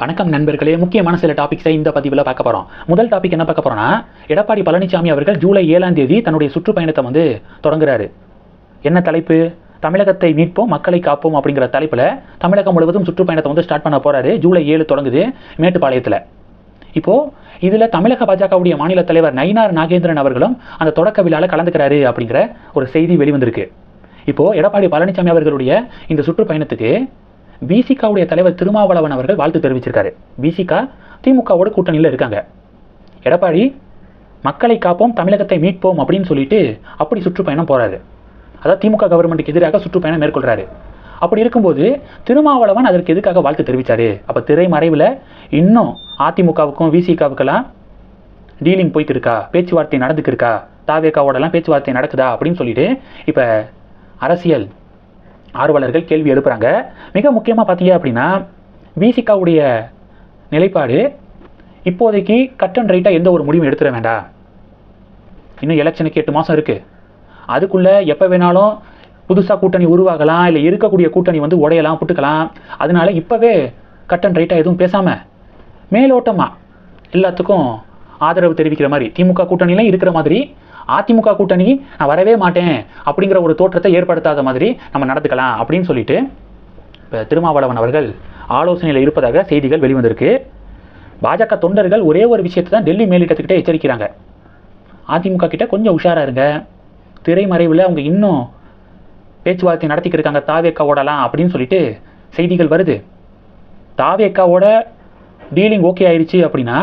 வணக்கம் நண்பர்களே. முக்கியமான சில டாபிக்ஸை இந்த பதிவில் பார்க்க போகிறோம் முதல் டாபிக் என்ன பார்க்க போகிறோம்னா எடப்பாடி பழனிசாமி அவர்கள் ஜூலை ஏழாம் தேதி தன்னுடைய சுற்றுப்பயணத்தை வந்து தொடங்குறாரு. என்ன தலைப்பு? தமிழகத்தை மீட்போம் மக்களை காப்போம் அப்படிங்கிற தலைப்பில் தமிழகம் முழுவதும் சுற்றுப்பயணத்தை வந்து ஸ்டார்ட் பண்ண போகிறாரு ஜூலை ஏழு தொடங்குது மேட்டுப்பாளையத்தில். இப்போது இதில் தமிழக பாஜகவுடைய மாநில தலைவர் நயினார் நாகேந்திரன் அவர்களும் அந்த தொடக்க விழாவில் கலந்துக்கிறாரு அப்படிங்கிற ஒரு செய்தி வெளிவந்திருக்கு. இப்போது எடப்பாடி பழனிசாமி அவர்களுடைய இந்த சுற்றுப்பயணத்துக்கு விசிகாவுடைய தலைவர் திருமாவளவன் அவர்கள் வாழ்த்து தெரிவிச்சிருக்காரு. விசிகா திமுகவோட கூட்டணியில் இருக்காங்க. எடப்பாடி மக்களை காப்போம் தமிழகத்தை மீட்போம் அப்படின்னு சொல்லிட்டு அப்படி சுற்றுப்பயணம் போகிறாரு அதாவது திமுக கவர்மெண்ட்டுக்கு எதிராக சுற்றுப்பயணம் மேற்கொள்கிறாரு அப்படி இருக்கும்போது திருமாவளவன் அதற்கு எதுக்காக வாழ்த்து தெரிவிச்சாரு? அப்போ திரைமறைவில் இன்னும் அதிமுகவுக்கும் விசிகாவுக்கெல்லாம் டீலிங் போயிட்டு இருக்கா பேச்சுவார்த்தை நடந்துக்கு இருக்கா தாவேக்காவோடலாம் பேச்சுவார்த்தை நடக்குதா? அப்படின்னு சொல்லிட்டு இப்போ அரசியல் ஆர்வலர்கள் கேள்வி எழுப்புகிறாங்க மிக முக்கியமாக பார்த்தீங்க அப்படின்னா விசிகாவுடைய நிலைப்பாடு இப்போதைக்கு கட் அண்ட் ரைட்டாக எந்த ஒரு முடிவும் எடுத்துட வேண்டாம். இன்னும் எலெக்ஷனுக்கு எட்டு மாதம் இருக்குது அதுக்குள்ளே எப்போ வேணாலும் புதுசாக கூட்டணி உருவாகலாம் இல்லை இருக்கக்கூடிய கூட்டணி வந்து உடையலாம் புட்டுக்கலாம். அதனால இப்போவே கட் அண்ட் ரைட்டாக எதுவும் பேசாமல் மேலோட்டமாக எல்லாத்துக்கும் ஆதரவு தெரிவிக்கிற மாதிரி திமுக கூட்டணியில இருக்கிற மாதிரி அதிமுக கூட்டணி நான் வரவே மாட்டேன் அப்படிங்கிற ஒரு தோற்றத்தை ஏற்படுத்தாத மாதிரி நம்ம நடந்துக்கலாம் அப்படின்னு சொல்லிட்டு இப்போ திருமாவளவன் அவர்கள் ஆலோசனையில் இருப்பதாக செய்திகள் வெளிவந்திருக்கு. பாஜக தொண்டர்கள் ஒரே ஒரு விஷயத்தை தான் டெல்லி மேலிடத்துக்கிட்டே எச்சரிக்கிறாங்க. அதிமுக கிட்ட கொஞ்சம் உஷாராக இருங்க. திரைமறைவில் அவங்க இன்னும் பேச்சுவார்த்தை நடத்திக்கிட்டு இருக்காங்க. தாவேக்காவோடலாம் அப்படின்னு சொல்லிட்டு செய்திகள் வருது. தாவேக்காவோட டீலிங் ஓகே ஆயிடுச்சு அப்படின்னா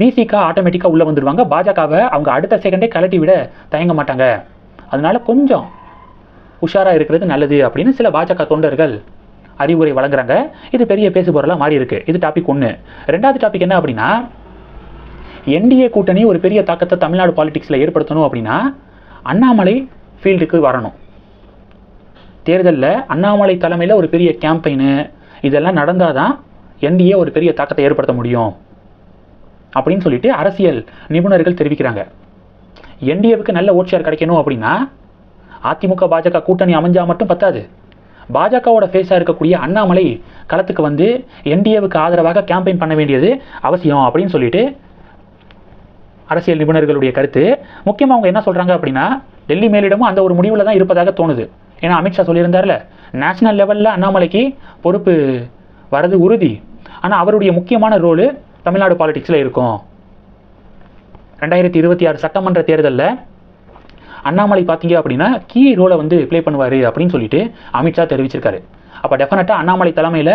விசிகா ஆட்டோமேட்டிக்காக உள்ளே வந்துடுவாங்க. பாஜகவை அவங்க அடுத்த செகண்டே கலட்டி விட தயங்க மாட்டாங்க. அதனால கொஞ்சம் உஷாராக இருக்கிறது நல்லது அப்படின்னு சில பாஜக தொண்டர்கள் அறிவுரை வழங்குறாங்க. இது பெரிய பேசு பொருளாக மாறி இருக்கு. இது டாபிக் ஒன்று ரெண்டாவது டாபிக் என்ன அப்படின்னா என்டிஏ கூட்டணி ஒரு பெரிய தாக்கத்தை தமிழ்நாடு பாலிடிக்ஸில் ஏற்படுத்தணும் அப்படின்னா அண்ணாமலை ஃபீல்டுக்கு வரணும். தேர்தலில் அண்ணாமலை தலைமையில் ஒரு பெரிய கேம்பெயின் இதெல்லாம் நடந்தால் தான் என்டிஏ ஒரு பெரிய தாக்கத்தை ஏற்படுத்த முடியும். அப்படின்னு சொல்லிட்டு அரசியல் நிபுணர்கள் தெரிவிக்கிறாங்க. என்டிஏவுக்கு நல்ல ஓட் ஷேர் கிடைக்கணும் அப்படின்னா அதிமுக பாஜக கூட்டணி அமைஞ்சால் மட்டும் பத்தாது. பாஜகவோட ஃபேஸாக இருக்கக்கூடிய அண்ணாமலை களத்துக்கு வந்து என்டிஏவுக்கு ஆதரவாக கேம்பெயின் பண்ண வேண்டியது அவசியம் அப்படின்னு சொல்லிட்டு அரசியல் நிபுணர்களுடைய கருத்து. முக்கியமாக அவங்க என்ன சொல்கிறாங்க அப்படின்னா டெல்லி மேலிடமும் அந்த ஒரு முடிவில் தான் இருப்பதாக தோணுது. ஏன்னா அமித்ஷா சொல்லியிருந்தார்ல நேஷனல் லெவலில் அண்ணாமலைக்கு பொறுப்பு வரது உறுதி. ஆனால் அவருடைய முக்கியமான ரோலு தமிழ்நாடு பாலிடிக்ஸில் இருக்கும். ரெண்டாயிரத்தி இருபத்தி ஆறு சட்டமன்ற தேர்தலில் அண்ணாமலை பார்த்தீங்க அப்படின்னா கீ ரோலை வந்து ப்ளே பண்ணுவார் அப்படின்னு சொல்லிட்டு அமித்ஷா தெரிவிச்சிருக்காரு. அப்போ டெஃபினட்டாக அண்ணாமலை தலைமையில்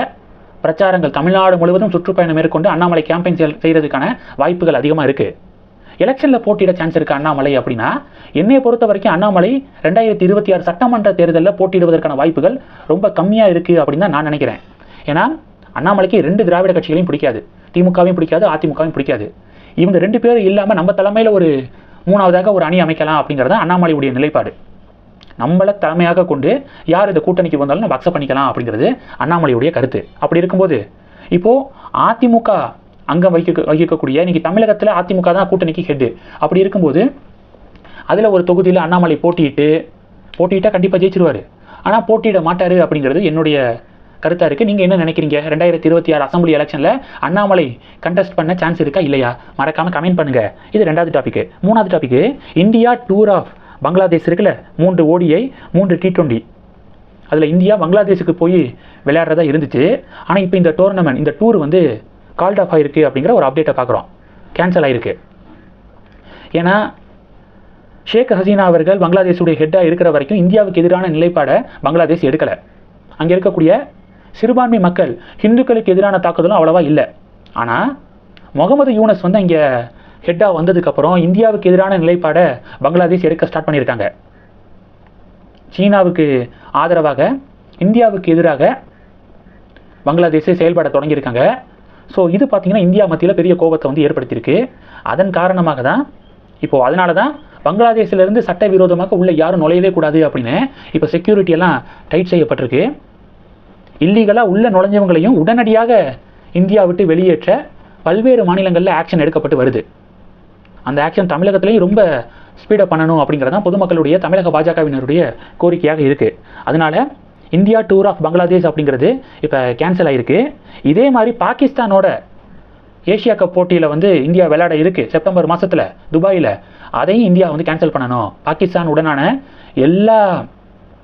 பிரச்சாரங்கள் தமிழ்நாடு முழுவதும் சுற்றுப்பயணம் மேற்கொண்டு அண்ணாமலை கேம்பெயின் செய்கிறதுக்கான வாய்ப்புகள் அதிகமாக இருக்குது எலெக்ஷனில் போட்டியிட சான்ஸ் இருக்குது அண்ணாமலை அப்படின்னா என்னையை பொறுத்த வரைக்கும் அண்ணாமலை ரெண்டாயிரத்தி இருபத்தி ஆறு சட்டமன்ற தேர்தலில் போட்டியிடுவதற்கான வாய்ப்புகள் ரொம்ப கம்மியாக இருக்குது அப்படின்னு தான் நான் நினைக்கிறேன். ஏன்னா அண்ணாமலைக்கு ரெண்டு திராவிட கட்சிகளையும் பிடிக்காது. திமுகவையும் பிடிக்காது அதிமுகவையும் பிடிக்காது. இவங்க ரெண்டு பேரும் இல்லாமல் நம்ம தலைமையில் ஒரு மூணாவதாக ஒரு அணி அமைக்கலாம் அப்படிங்கிறது அண்ணாமலையுடைய நிலைப்பாடு. நம்மளை தலைமையாக கொண்டு யார் இந்த கூட்டணிக்கு வந்தாலும் நம்ம அக்செப்ட் பண்ணிக்கலாம் அப்படிங்கிறது அண்ணாமலையுடைய கருத்து. அப்படி இருக்கும்போது இப்போது அதிமுக அங்கம் வகிக்க வகிக்கக்கூடிய இன்றைக்கி தமிழகத்தில் அதிமுக தான் கூட்டணிக்கு ஹெட்டு அப்படி இருக்கும்போது அதில் ஒரு தொகுதியில் அண்ணாமலை போட்டியிட்டு போட்டியிட்டால் கண்டிப்பாக ஜெயிச்சிருவார். ஆனால் போட்டியிட மாட்டார் அப்படிங்கிறது என்னுடைய கருத்தாக இருக்குது நீங்கள் என்ன நினைக்கிறீங்க? ரெண்டாயிரத்தி இருபத்தி ஆறு அசம்பிளி எலெக்ஷனில் அண்ணாமலை கண்டெஸ்ட் பண்ண சான்ஸ் இருக்கா? இல்லையா? மறக்காமல் கமெண்ட் பண்ணுங்கள் இது ரெண்டாவது டாபிக் மூணாவது topic India tour of Bangladesh இருக்குல்ல? மூன்று ஓடிஐ மூன்று டி டுவெண்ட்டி அதில் இந்தியா பங்களாதேஷுக்கு போய் விளையாடுறதா இருந்துச்சு. ஆனால் இப்போ இந்த டோர்னமெண்ட் இந்த டூர் வந்து கால்ட் ஆஃப் ஆகிருக்கு அப்படிங்கிற ஒரு அப்டேட்டை பார்க்குறோம். கேன்சல் ஆகிருக்கு ஏன்னா ஷேக் ஹசீனா அவர்கள் பங்களாதேஷுடைய ஹெட்டாக இருக்கிற வரைக்கும் இந்தியாவுக்கு எதிரான நிலைப்பாடை பங்களாதேஷ் எடுக்கலை. அங்கே இருக்கக்கூடிய சிறுபான்மை மக்கள் ஹிந்துக்களுக்கு எதிரான தாக்குதலும் அவ்வளவா இல்லை. ஆனால் முகமது யூனஸ் வந்து இங்கே ஹெட்டாக வந்ததுக்கப்புறம் இந்தியாவுக்கு எதிரான நிலைப்பாடை பங்களாதேஷ் எடுக்க ஸ்டார்ட் பண்ணியிருக்காங்க. சீனாவுக்கு ஆதரவாக இந்தியாவுக்கு எதிராக பங்களாதேஷை செயல்பட தொடங்கியிருக்காங்க. ஸோ இது பார்த்திங்கன்னா இந்தியா மத்தியில் பெரிய கோபத்தை வந்து ஏற்படுத்தியிருக்கு. அதன் காரணமாக தான் இப்போது அதனால தான் பங்களாதேஷிலிருந்து சட்டவிரோதமாக உள்ளே யாரும் நுழையவே கூடாது அப்படின்னு இப்போ செக்யூரிட்டியெல்லாம் டைட் செய்யப்பட்டிருக்கு. இல்லீகலாக உள்ள நுழைஞ்சவங்களையும் உடனடியாக இந்தியா விட்டு வெளியேற்ற பல்வேறு மாநிலங்களில் ஆக்ஷன் எடுக்கப்பட்டு வருது. அந்த ஆக்ஷன் தமிழகத்திலையும் ரொம்ப ஸ்பீடப் பண்ணணும் அப்படிங்கிறது தான் பொதுமக்களுடைய தமிழக பாஜகவினருடைய கோரிக்கையாக இருக்குது அதனால இந்தியா டூர் ஆஃப் பங்களாதேஷ் அப்படிங்கிறது இப்போ கேன்சல் ஆகிருக்கு இதே மாதிரி பாகிஸ்தானோட ஏஷியா கப் போட்டியில் வந்து இந்தியா விளையாட இருக்குது செப்டம்பர் மாதத்தில் துபாயில். அதையும் இந்தியா வந்து கேன்சல் பண்ணணும். பாகிஸ்தான் உடனான எல்லா